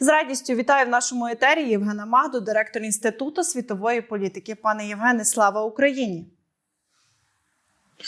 З радістю вітаю в нашому етері Євгена Магду, директор Інституту світової політики. Пане Євгене, слава Україні!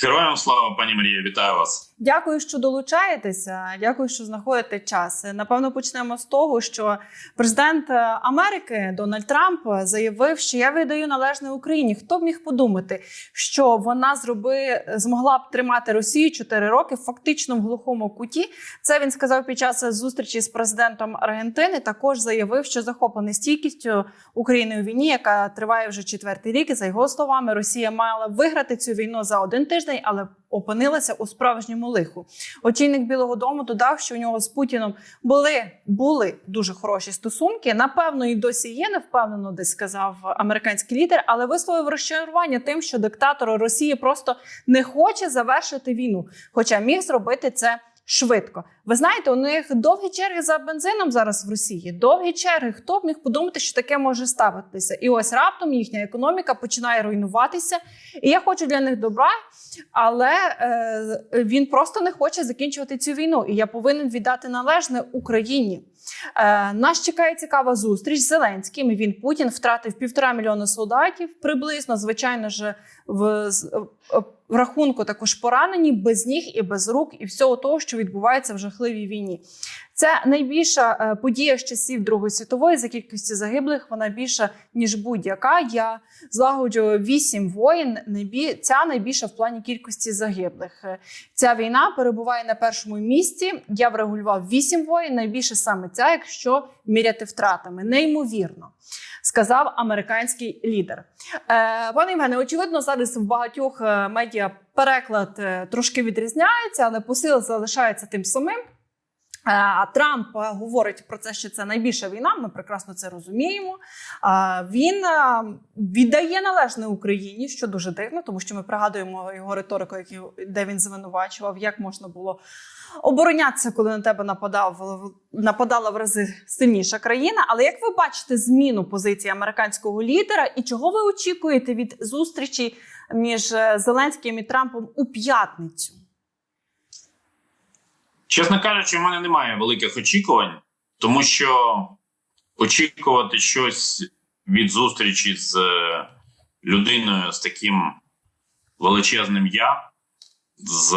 Героям слава, пані Марія, вітаю вас. Дякую, що долучаєтеся. Дякую, що знаходите час. Напевно, почнемо з того, що президент Америки Дональд Трамп заявив, що я видаю належне Україні. Хто б міг подумати, що вона зроби змогла б тримати Росію 4 роки фактично в глухому куті? Це він сказав під час зустрічі з президентом Аргентини. Також заявив, що захоплений стійкістю України у війні, яка триває вже четвертий рік. За його словами, Росія мала виграти цю війну за один тиждень, але опинилася у справжньому лиху. Очільник Білого Дому додав, що у нього з Путіном були були дуже хороші стосунки. Напевно, і досі є не впевнено, десь сказав американський лідер, але висловив розчарування тим, що диктатор Росії просто не хоче завершити війну, хоча міг зробити це. Швидко, ви знаєте, у них довгі черги за бензином зараз в Росії. Довгі черги. Хто б міг подумати, що таке може ставитися? І ось раптом їхня економіка починає руйнуватися. І я хочу для них добра, але е, він просто не хоче закінчувати цю війну. І я повинен віддати належне Україні. Е, нас чекає цікава зустріч з Зеленським. Він Путін втратив півтора мільйона солдатів приблизно. Звичайно ж, в, в рахунку також поранені без ніг і без рук, і всього того, що відбувається в жахливій війні. Це найбільша е, подія з часів Другої світової за кількістю загиблих. Вона більша ніж будь-яка. Я злагоджую вісім воїн. Ця найбільша в плані кількості загиблих. Е, Ця війна перебуває на першому місці. Я врегулював вісім воїн. Найбільше саме ця, якщо міряти втратами, неймовірно. Сказав американський лідер. Е, Пане Євгене, очевидно, зараз в багатьох е, медіа переклад трошки відрізняється, але посил залишається тим самим. А Трамп говорить про це, що це найбільша війна. Ми прекрасно це розуміємо. Він віддає належне Україні, що дуже дивно, тому що ми пригадуємо його риторику, де він звинувачував, як можна було оборонятися, коли на тебе нападав нападала в рази сильніша країна. Але як ви бачите зміну позиції американського лідера, і чого ви очікуєте від зустрічі між Зеленським і Трампом у п'ятницю? Чесно кажучи, в мене немає великих очікувань, тому що очікувати щось від зустрічі з людиною з таким величезним я, з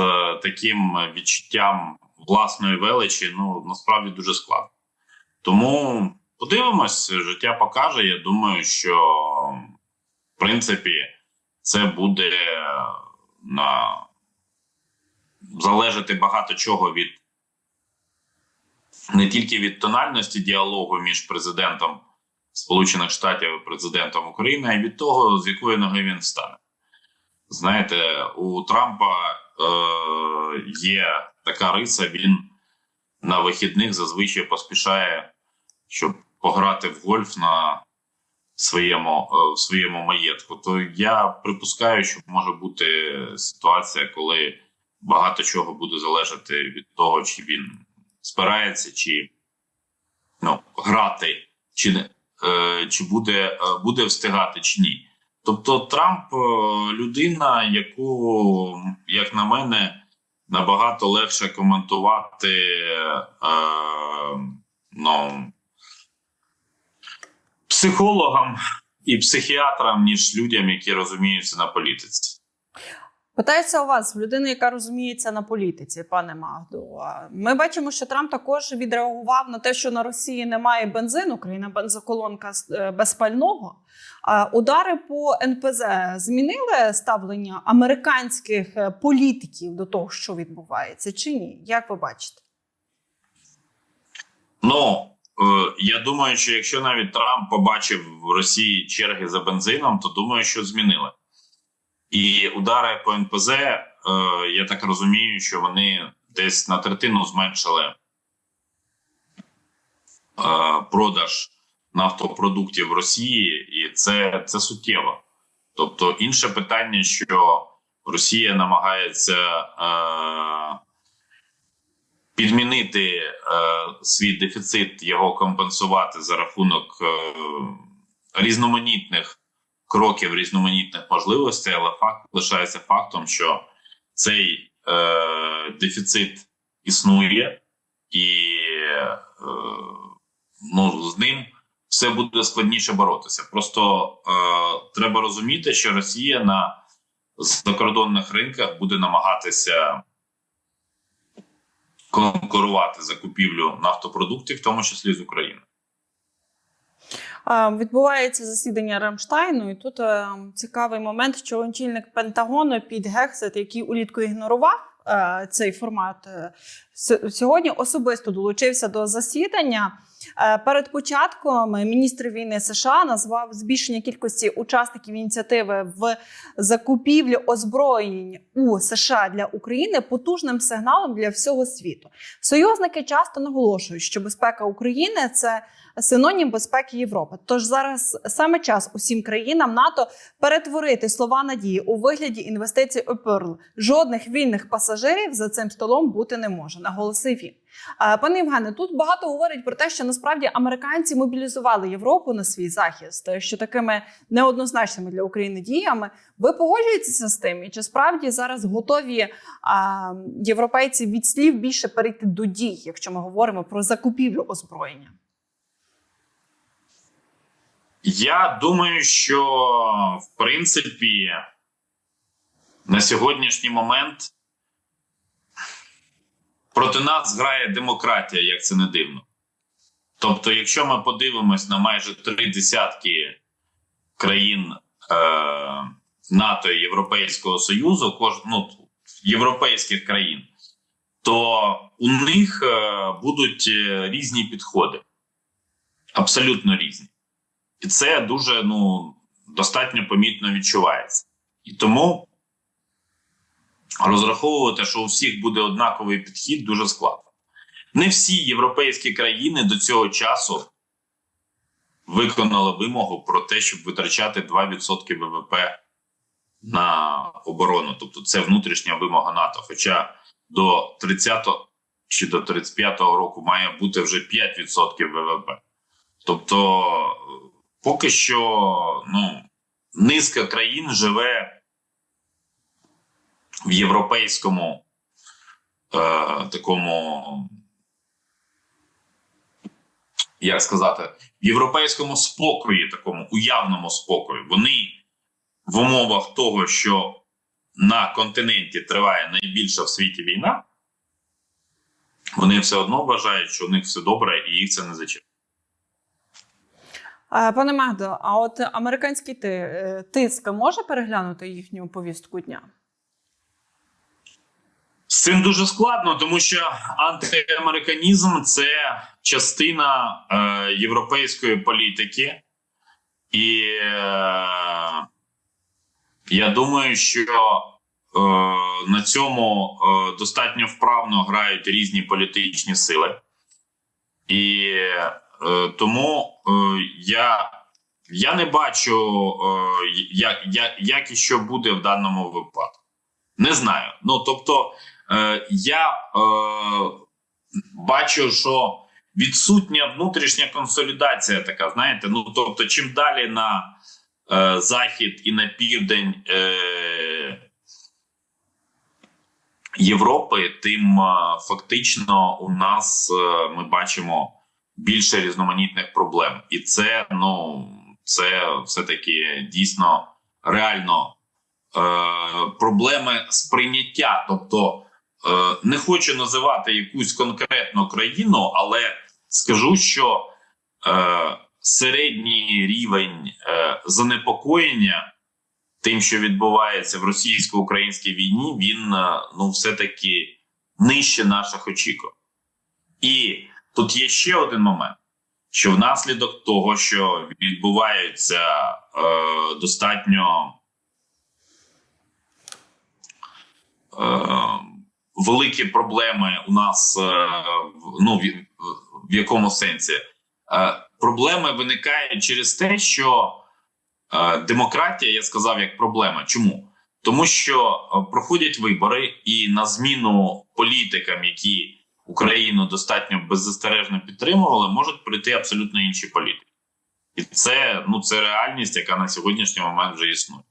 таким відчуттям власної величі, ну насправді дуже складно. Тому подивимось, життя покаже. Я думаю, що в принципі це буде на залежати багато чого від не тільки від тональності діалогу між президентом Сполучених Штатів і президентом України, а й від того, з якої ноги він стане. Знаєте, у Трампа е, є така риса, він на вихідних зазвичай поспішає, щоб пограти в гольф на своєму в своєму маєтку. То я припускаю, що може бути ситуація, коли багато чого буде залежати від того, чи він спирається, чи ну, грати, чи е, чи буде, е, буде встигати, чи ні. Тобто Трамп е, людина, яку, як на мене, набагато легше коментувати е, ну, психологам і психіатрам, ніж людям, які розуміються на політиці. Питається у вас в людини, яка розуміється на політиці, пане Магду. Ми бачимо, що Трамп також відреагував на те, що на Росії немає бензину, країна бензоколонка без пального. Удари по НПЗ змінили ставлення американських е, політиків до того, що відбувається, чи ні? Як ви бачите? Ну е, я думаю, що якщо навіть Трамп побачив в Росії черги за бензином, то думаю, що змінили. І удари по НПЗ, е, я так розумію, що вони десь на третину зменшили е, продаж нафтопродуктів Росії, і це, це суттєво. Тобто, інше питання, що Росія намагається е, підмінити е, свій дефіцит, його компенсувати за рахунок е, різноманітних кроків різноманітних можливостей, але факт лишається фактом, що цей е, дефіцит існує, і е, ну з ним все буде складніше боротися. Просто е, треба розуміти, що Росія на закордонних ринках буде намагатися конкурувати за купівлю нафтопродуктів, в тому числі з України. Відбувається засідання Рамштайну, і тут е, цікавий момент, що очільник Пентагону Піт Гексет, який улітку ігнорував е, цей формат, е, сьогодні особисто долучився до засідання. Е, Перед початком міністр війни США назвав збільшення кількості учасників ініціативи в закупівлі озброєнь у США для України потужним сигналом для всього світу. Союзники часто наголошують, що безпека України це синонім безпеки Європи. Тож зараз саме час усім країнам НАТО перетворити слова надії у вигляді інвестицій у Перл. Жодних вільних пасажирів за цим столом бути не може, наголосив він. Пане Євгене, тут багато говорять про те, що насправді американці мобілізували Європу на свій захист, що такими неоднозначними для України діями. Ви погоджуєтеся з тим? І чи справді зараз готові а, європейці від слів більше перейти до дій, якщо ми говоримо про закупівлю озброєння? Я думаю, що в принципі на сьогоднішній момент проти нас грає демократія, як це не дивно. Тобто, якщо ми подивимось на майже три десятки країн е, НАТО і Європейського Союзу, кож, ну, європейських країн, то у них е, будуть е, різні підходи, абсолютно різні. І це дуже ну, достатньо помітно відчувається. І тому розраховувати, що у всіх буде однаковий підхід, дуже складно. Не всі європейські країни до цього часу виконали вимогу про те, щоб витрачати 2% ВВП на оборону. Тобто це внутрішня вимога НАТО. Хоча до 30-го чи до 35-го року має бути вже 5% ВВП. Тобто, поки що ну, низка країн живе в європейському е, такому, як сказати, в європейському спокої, такому уявному спокої. Вони в умовах того, що на континенті триває найбільша в світі війна, вони все одно вважають, що у них все добре і їх це не зачепить. Е, Пане Магдо, а от американський е, тиск може переглянути їхню повістку дня? З цим дуже складно, тому що антиамериканізм це частина е, європейської політики, і е, я думаю, що е, на цьому е, достатньо вправно грають різні політичні сили, і е, тому е, я, я не бачу, е, як, як, як і що буде в даному випадку. Не знаю. Ну тобто. Е, я е, бачу, що відсутня внутрішня консолідація така, знаєте. Ну тобто, чим далі на е, захід і на південь е, Європи, тим е, фактично у нас е, ми бачимо більше різноманітних проблем, і це ну це все таки дійсно реально. Е, проблеми сприйняття, тобто не хочу називати якусь конкретну країну, але скажу, що е, середній рівень е, занепокоєння тим, що відбувається в російсько-українській війні, він е, ну все таки нижче наших очікувань. І тут є ще один момент. Що внаслідок того, що відбуваються е, достатньо Е, великі проблеми у нас е, ну, в, якому сенсі? Е, Проблеми виникають через те, що е, демократія, я сказав, як проблема. Чому? Тому що проходять вибори, і на зміну політикам, які Україну достатньо беззастережно підтримували, можуть прийти абсолютно інші політики. І це ну це реальність, яка на сьогоднішній момент вже існує.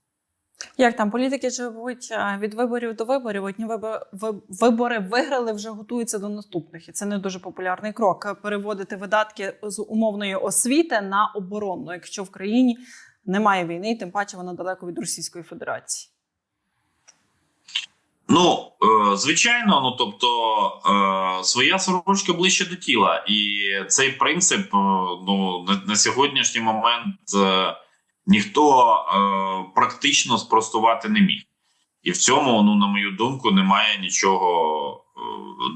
Як там політики живуть від виборів до виборів? Одні вибо- ви- вибори виграли, вже готуються до наступних, і це не дуже популярний крок. Переводити видатки з умовної освіти на оборонну, якщо в країні немає війни, тим паче вона далеко від Російської Федерації. Ну, е, звичайно, ну тобто е, своя сорочка ближче до тіла, і цей принцип е, ну на, сьогоднішній момент ніхто е, практично спростувати не міг. І в цьому, ну на мою думку, немає нічого е,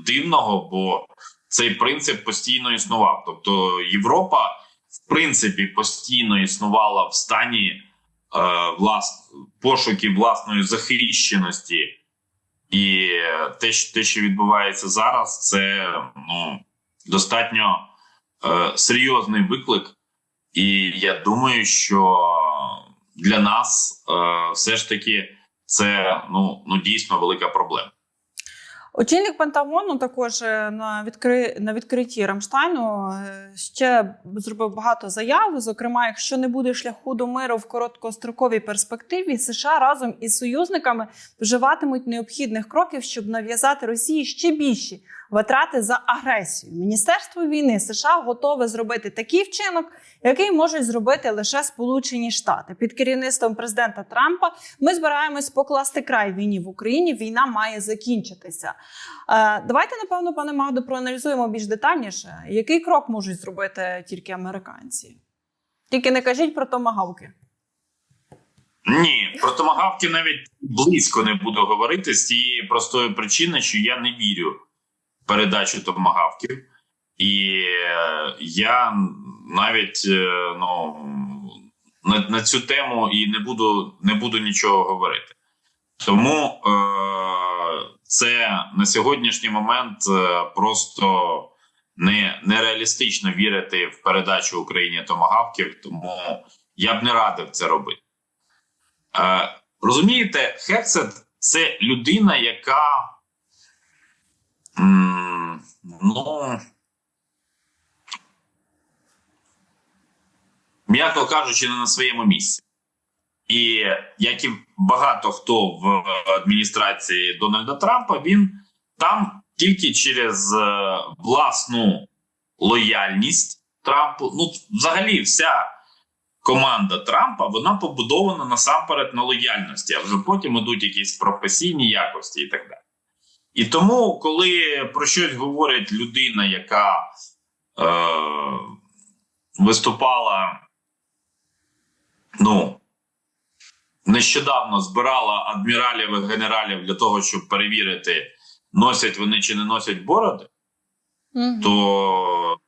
дивного, бо цей принцип постійно існував. Тобто Європа, в принципі, постійно існувала в стані е, влас, пошуків власної захищеності. І те, те, що відбувається зараз, це ну, достатньо е, серйозний виклик. І я думаю, що для нас е, все ж таки це ну, ну дійсно велика проблема. Очільник Пентагону також е, на відкри... на відкритті Рамштайну е, ще зробив багато заяв. Зокрема, якщо не буде шляху до миру в короткостроковій перспективі, США разом із союзниками вживатимуть необхідних кроків, щоб нав'язати Росії ще більші витрати за агресію. Міністерство війни США готове зробити такий вчинок, який можуть зробити лише Сполучені Штати під керівництвом президента Трампа. Ми збираємось покласти край війні в Україні. Війна має закінчитися. Е, давайте, напевно, пане Магдо, проаналізуємо більш детальніше, який крок можуть зробити тільки американці. Тільки не кажіть про томагавки. Ні, про томагавки навіть близько не буду говорити з тієї простої причини, що я не вірю передачу томагавків. І е, я навіть е, ну, на, на цю тему і не буду, не буду нічого говорити. Тому е, це на сьогоднішній момент е, просто не, нереалістично вірити в передачу Україні томагавків, тому я б не радив це робити. Е, розумієте, Хексет це людина, яка ну, м'яко кажучи, не на своєму місці. І як і багато хто в адміністрації Дональда Трампа, він там тільки через е, власну лояльність Трампу. Ну, взагалі, вся команда Трампа вона побудована насамперед на лояльності, а вже потім ідуть якісь професійні якості і так далі. І тому, коли про щось говорить людина, яка е, виступала, ну, нещодавно збирала адміралів і генералів для того, щоб перевірити, носять вони чи не носять бороди, то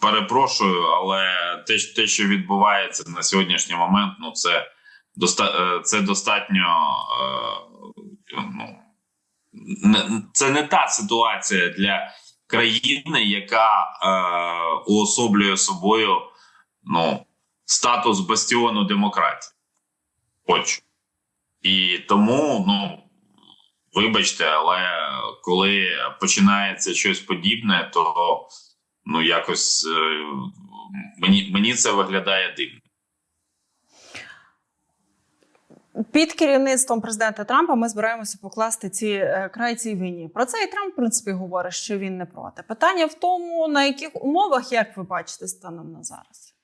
перепрошую, але те, те, що відбувається на сьогоднішній момент, ну це доста, е, це достатньо. е, Ну, це не та ситуація для країни, яка е, уособлює собою ну, статус бастіону демократії. Хочу. І тому, ну, вибачте, але коли починається щось подібне, то ну якось е, мені, мені це виглядає дивно. Під керівництвом президента Трампа ми збираємося покласти ці е, край цій війні. Про це і Трамп, в принципі, говорить, що він не проти. Питання в тому, на яких умовах, як ви бачите, станом на зараз,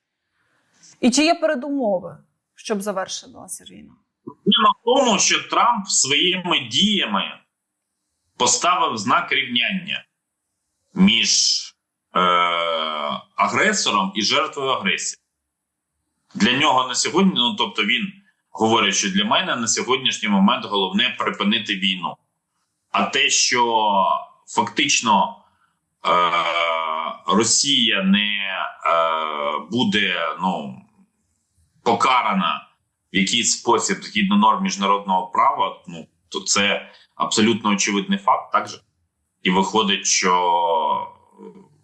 і чи є передумови, щоб завершилася війна? Проблема в тому, що Трамп своїми діями поставив знак рівняння між е, агресором і жертвою агресії. Для нього на сьогодні, ну тобто він говорить, що для мене на сьогоднішній момент головне припинити війну. А те, що фактично е, Росія не е, буде ну, покарана в якийсь спосіб згідно норм міжнародного права, ну то це абсолютно очевидний факт, так же? І виходить, що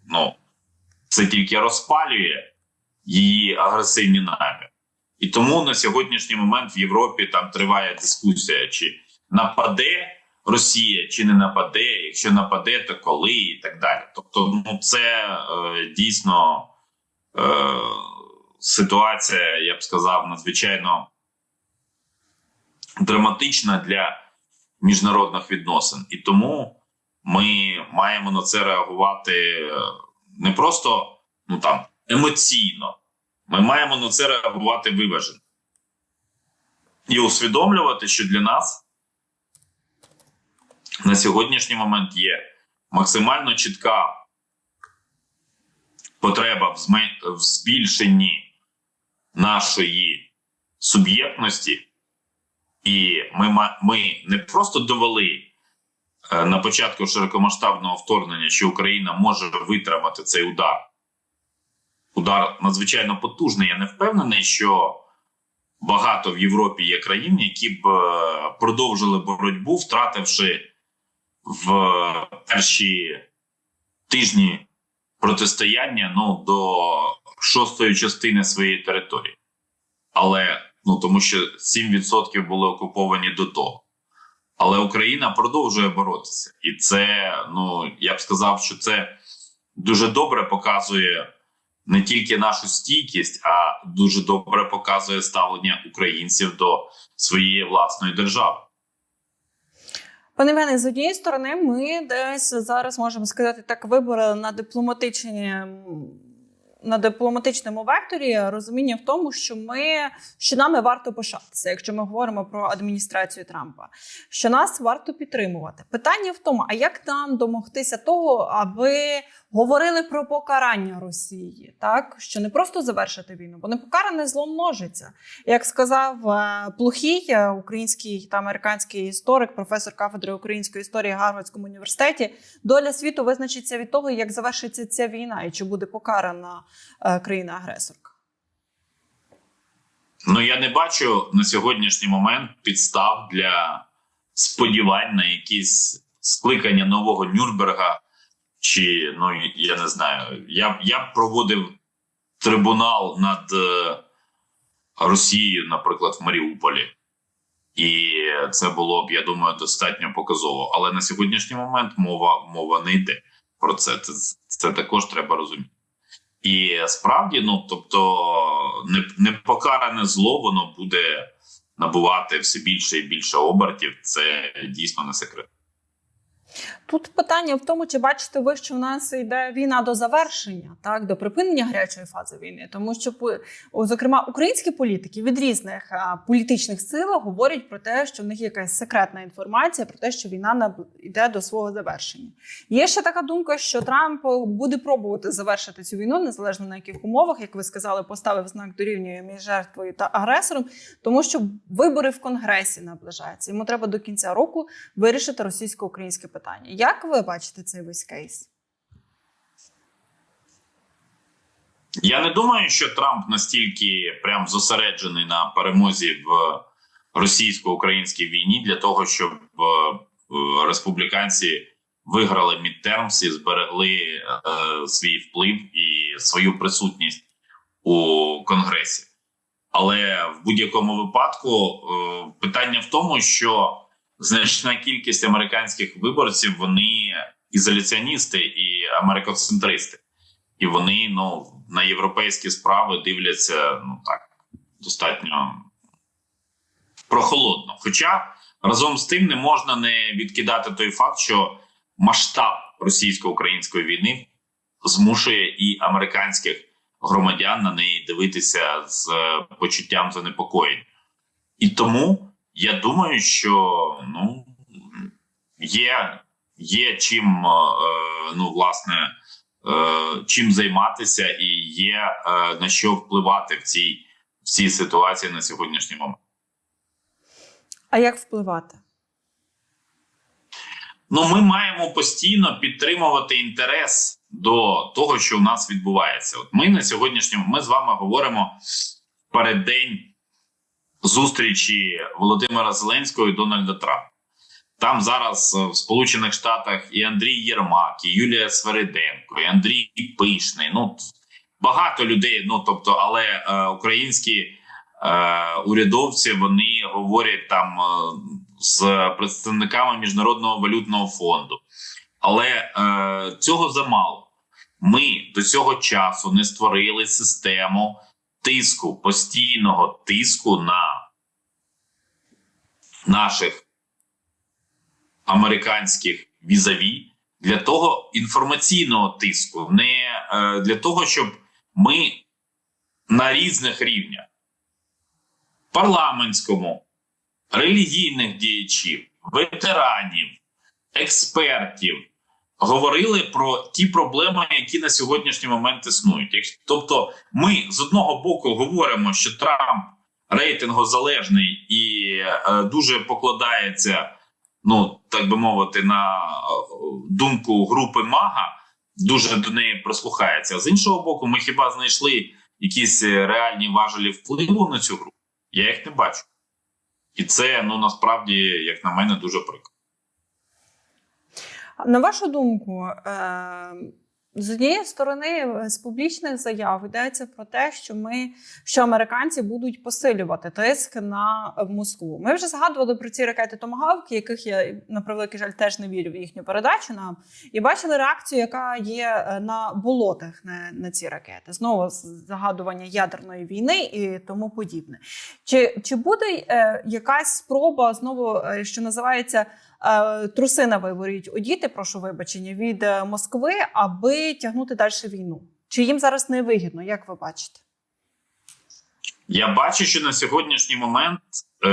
ну, це тільки розпалює її агресивні наміри. І тому на сьогоднішній момент в Європі там триває дискусія, чи нападе Росія, чи не нападе, якщо нападе, то коли, і так далі. Тобто, ну це е, дійсно е, ситуація, я б сказав, надзвичайно драматична для міжнародних відносин. І тому ми маємо на це реагувати е, не просто ну там емоційно, ми маємо на це реагувати виважено і усвідомлювати, що для нас на сьогоднішній момент є максимально чітка потреба в, зме- в збільшенні нашої суб'єктності, і ми, ми не просто довели е, на початку широкомасштабного вторгнення, що Україна може витримати цей удар. Удар надзвичайно потужний. Я не впевнений, що багато в Європі є країн, які б е, продовжили боротьбу, втративши в перші тижні протистояння ну, до шостої частини своєї території. Але ну тому що 7% були окуповані до того. Але Україна продовжує боротися, і це ну я б сказав, що це дуже добре показує не тільки нашу стійкість, а дуже добре показує ставлення українців до своєї власної держави. Пане Євгене, з однієї сторони, ми десь зараз можемо сказати так, вибори на дипломатичні. На дипломатичному векторі розуміння в тому, що ми що нами варто пишатися, якщо ми говоримо про адміністрацію Трампа, що нас варто підтримувати. Питання в тому, а як нам домогтися того, аби говорили про покарання Росії, так що не просто завершити війну, бо непокаране зло множиться. Як сказав е, Плохій, е, український та американський історик, професор кафедри української історії в Гарвардському університеті, доля світу визначиться від того, як завершиться ця війна і чи буде покарана е, країна-агресорка. Ну я не бачу на сьогоднішній момент підстав для сподівань на якісь скликання нового Нюрнберга, чи ну я не знаю, я б я проводив трибунал над е, Росією, наприклад, в Маріуполі. І це було б, я думаю, достатньо показово. Але на сьогоднішній момент мова мова не йде про це. Це, це також треба розуміти. І справді, ну тобто, не- непокаране зло воно буде набувати все більше і більше обертів. Це дійсно не секрет. Тут питання в тому, чи бачите ви, що в нас йде війна до завершення, так до припинення гарячої фази війни, тому що зокрема українські політики від різних політичних сил говорять про те, що в них якась секретна інформація про те, що війна йде до свого завершення. Є ще така думка, що Трамп буде пробувати завершити цю війну, незалежно на яких умовах, як ви сказали, поставив знак дорівнює між жертвою та агресором, тому що вибори в конгресі наближаються. Йому треба до кінця року вирішити російсько-українське питання. Як ви бачите цей весь кейс? Я не думаю, що Трамп настільки прям зосереджений на перемозі в російсько-українській війні для того, щоб е, е, республіканці виграли мідтермс і зберегли е, свій вплив і свою присутність у конгресі. Але в будь-якому випадку е, питання в тому, що значна кількість американських виборців вони ізоляціоністи і америкоцентристи, і вони ну на європейські справи дивляться ну так достатньо прохолодно. Хоча разом з тим не можна не відкидати той факт, що масштаб російсько-української війни змушує і американських громадян на неї дивитися з е, почуттям занепокоєння. І тому я думаю, що ну є, є чим е, ну власне е, чим займатися, і є е, на що впливати в цій, в цій ситуації на сьогоднішній момент. А як впливати? Ну, ми маємо постійно підтримувати інтерес до того, що у нас відбувається. От ми на сьогоднішньому ми з вами говоримо в переддень зустрічі Володимира Зеленського і Дональда Трампа. Там зараз е, в Сполучених Штатах і Андрій Єрмак, і Юлія Свериденко, і Андрій Пишний. Ну багато людей. Ну тобто, але е, українські е, урядовці вони говорять там е, з представниками міжнародного валютного фонду. Але е, цього замало. Ми до цього часу не створили систему тиску, постійного тиску на наших американських візаві для того інформаційного тиску, не е, для того, щоб ми на різних рівнях парламентському, релігійних діячів, ветеранів, експертів говорили про ті проблеми, які на сьогоднішній момент існують. Тобто, ми з одного боку говоримо, що Трамп рейтингозалежний і е, дуже покладається, ну так би мовити, на е, думку групи Мага, дуже до неї прислухається. З іншого боку, ми хіба знайшли якісь е, реальні важелі впливу на цю групу? Я їх не бачу. І це ну насправді, як на мене, дуже прикро. На вашу думку, е, з однієї сторони, е, з публічних заяв йдеться про те, що ми що американці будуть посилювати тиск на е, Москву. Ми вже згадували про ці ракети Томагавки, яких я на превеликий жаль теж не вірю в їхню передачу нам, і бачили реакцію, яка є на болотах на, на ці ракети. Знову загадування ядерної війни і тому подібне. Чи, чи буде якась спроба знову, що називається е, труси на виворіть одіти, прошу вибачення, від е, Москви, аби тягнути далі війну? Чи їм зараз не вигідно, як ви бачите? Я бачу, що на сьогоднішній момент е,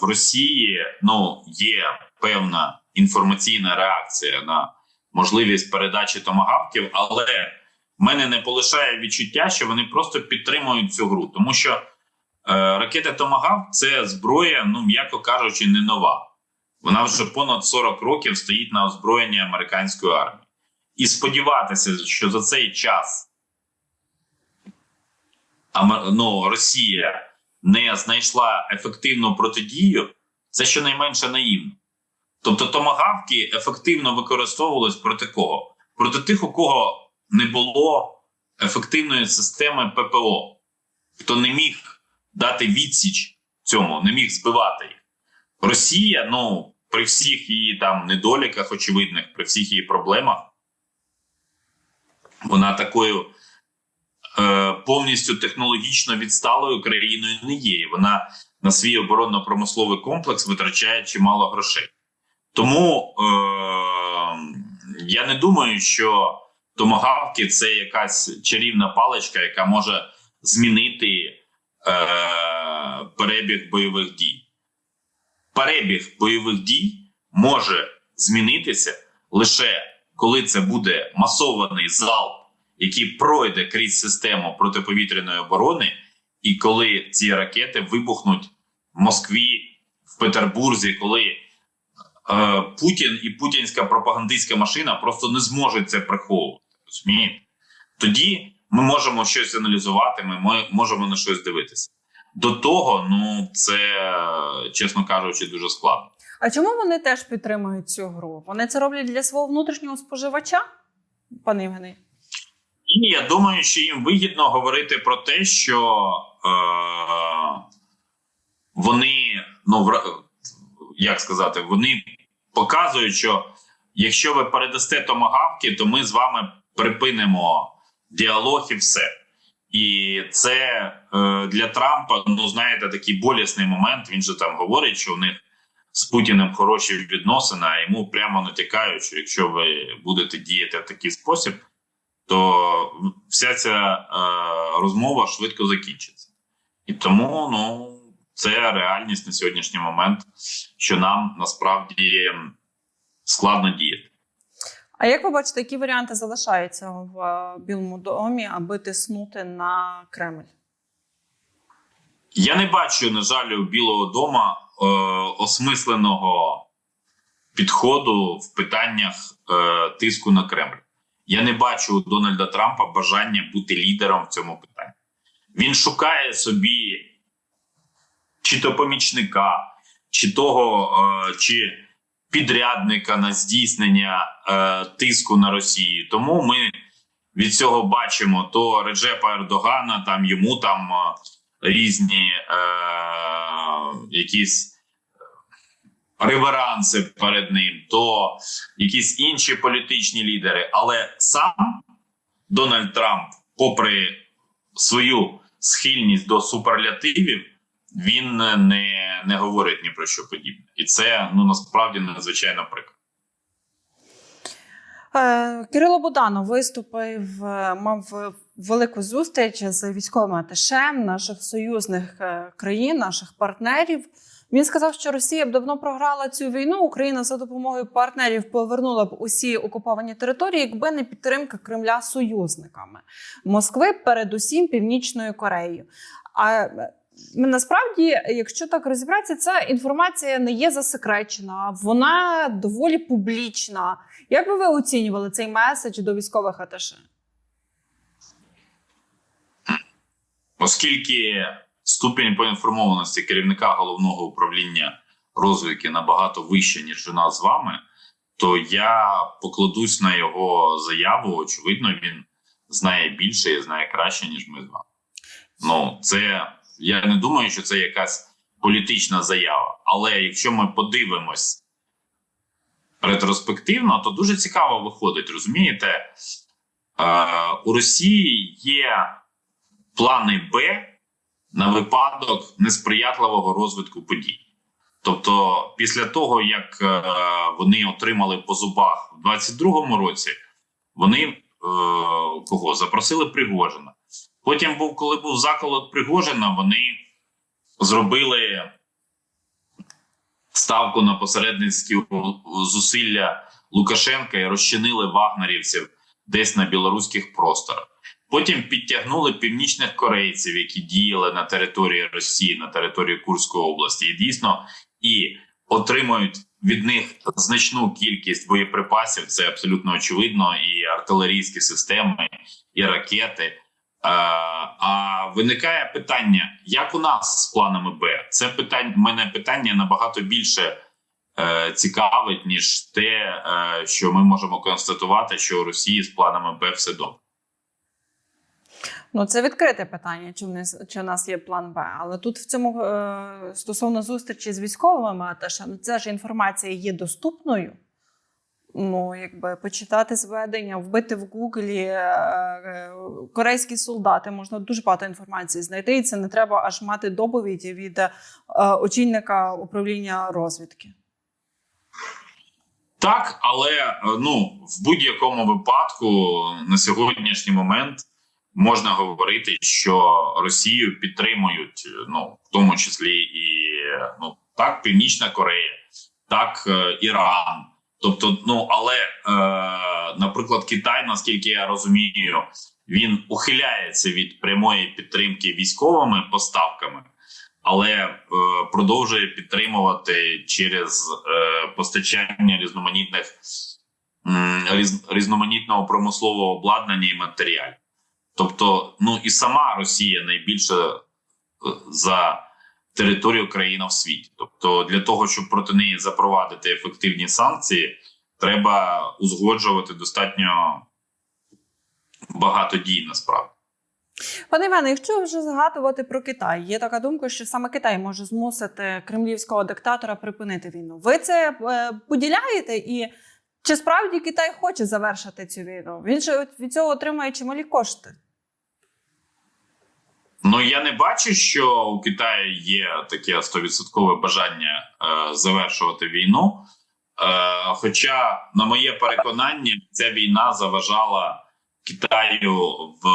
в Росії ну є певна інформаційна реакція на можливість передачі томагавків, але мене не полишає відчуття, що вони просто підтримують цю гру, тому що е, ракета Томагавк це зброя, ну м'яко кажучи, не нова. Вона вже понад 40 років стоїть на озброєнні американської армії, і сподіватися, що за цей час ну, Росія не знайшла ефективну протидію, це щонайменше наївно. Тобто томагавки ефективно використовувались проти кого? Проти тих, у кого не було ефективної системи ППО, хто не міг дати відсіч цьому, не міг збивати їх. Росія, ну, при всіх її там недоліках, очевидних, при всіх її проблемах, вона такою е, повністю технологічно відсталою країною не є. Вона на свій оборонно-промисловий комплекс витрачає чимало грошей. Тому е, я не думаю, що томагавки це якась чарівна паличка, яка може змінити е, перебіг бойових дій. Перебіг бойових дій може змінитися лише коли це буде масований залп який пройде крізь систему протиповітряної оборони, і коли ці ракети вибухнуть в Москві, в Петербурзі, коли е, Путін і путінська пропагандистська машина просто не зможуть це приховувати. Розумієте? Тоді ми можемо щось аналізувати, ми, можемо на щось дивитися. До того, ну це чесно кажучи, дуже складно. А чому вони теж підтримують цю гру? Вони це роблять для свого внутрішнього споживача, пане Євгеній? І я думаю, що їм вигідно говорити про те, що е, вони, ну як сказати, вони показують, що якщо ви передасте томагавки, то ми з вами припинимо діалог і все. І це е, для Трампа, ну знаєте, такий болісний момент. Він же там говорить, що в них з Путіним хороші відносини, а йому прямо натякають, що якщо ви будете діяти в такий спосіб то вся ця е, розмова швидко закінчиться. І тому ну, це реальність на сьогоднішній момент, що нам насправді складно діяти. А як ви бачите, які варіанти залишаються в е, Білому домі, аби тиснути на Кремль? Я не бачу, на жаль, у Білого дома е, осмисленого підходу в питаннях е, тиску на Кремль. Я не бачу у Дональда Трампа бажання бути лідером в цьому питанні. Він шукає собі чи то помічника, чи того, е, чи підрядника на здійснення е, тиску на Росію. Тому ми від цього бачимо то Реджепа Ердогана, там йому там е, різні е, якісь реверанси перед ним, то якісь інші політичні лідери. Але сам Дональд Трамп, попри свою схильність до суперлятивів, він не, не говорить ні про що подібне. І це ну насправді надзвичайно прикро. Е, Кирило Буданов виступив, е, мав велику зустріч з військовим аташем наших союзних е, країн, наших партнерів. Він сказав, що Росія б давно програла цю війну. Україна за допомогою партнерів повернула б усі окуповані території, якби не підтримка Кремля союзниками Москви, передусім Північною Кореєю. А насправді, якщо так розібратися, ця інформація не є засекречена, вона доволі публічна. Як би ви оцінювали цей меседж до військових аташе? Оскільки ступінь поінформованості керівника головного управління розвідки набагато вища, ніж у нас з вами, то я покладусь на його заяву. Очевидно, він знає більше і знає краще, ніж ми з вами. Ну, це я не думаю, що це якась політична заява. Але якщо ми подивимось ретроспективно, то дуже цікаво виходить. Розумієте, е, у Росії є плани Б на випадок несприятливого розвитку подій. Тобто, після того, як е, вони отримали по зубах в 22-му році, вони е, кого запросили Пригожина. Потім, був, коли був заколот Пригожина, вони зробили ставку на посередницькі зусилля Лукашенка і розчинили вагнерівців десь на білоруських просторах. Потім підтягнули північних корейців, які діяли на території Росії, на території Курської області, і дійсно і отримують від них значну кількість боєприпасів. Це абсолютно очевидно, і артилерійські системи, і ракети. Е, А виникає питання: як у нас з планами Б? Це питання мене питання набагато більше е, цікавить, ніж те, е, що ми можемо констатувати, що у Росії з планами Б все добре. Ну, це відкрите питання, чи в нас, чи в нас є план Б. Але тут в цьому е, стосовно зустрічі з військовими аташе, ну це ж інформація є доступною. Ну, якби почитати зведення, вбити в Гуглі е, е, корейські солдати, можна дуже багато інформації знайти, і це не треба аж мати доповіді від е, очільника управління розвідки. Так, але ну в будь-якому випадку на сьогоднішній момент можна говорити, що Росію підтримують, ну в тому числі і ну так, Північна Корея, так Іран. Тобто, ну але, е, наприклад, Китай, наскільки я розумію, він ухиляється від прямої підтримки військовими поставками, але е, продовжує підтримувати через е, постачання різноманітних різ, різноманітного промислового обладнання і матеріалів. Тобто, ну і сама Росія найбільше е, за територію країни в світі. Тобто, для того, щоб проти неї запровадити ефективні санкції, треба узгоджувати достатньо багато дій насправді. Пане Іване, якщо вже згадувати про Китай, є така думка, що саме Китай може змусити кремлівського диктатора припинити війну. Ви це е, поділяєте? І чи справді Китай хоче завершити цю війну? Він же від цього отримує чималі кошти. Ну я не бачу, що у Китаї є таке 100% бажання е, завершувати війну. Е, хоча, на моє переконання, ця війна заважала Китаю в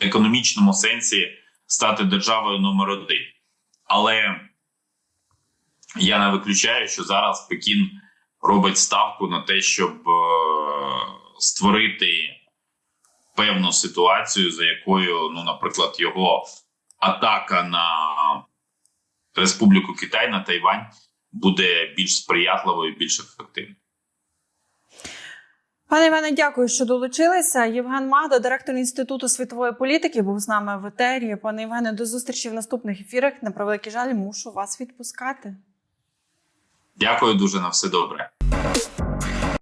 економічному сенсі стати державою номер один. Але я не виключаю, що зараз Пекін робить ставку на те, щоб е, створити певну ситуацію, за якою, ну, наприклад, його атака на Республіку Китай на Тайвань буде більш сприятливою, більш ефективною. Пане Іване, дякую, що долучилися. Євген Магда, директор інституту світової політики, був з нами в етері. Пане Євгене, до зустрічі в наступних ефірах. На превеликий жаль, мушу вас відпускати. Дякую дуже на все добре.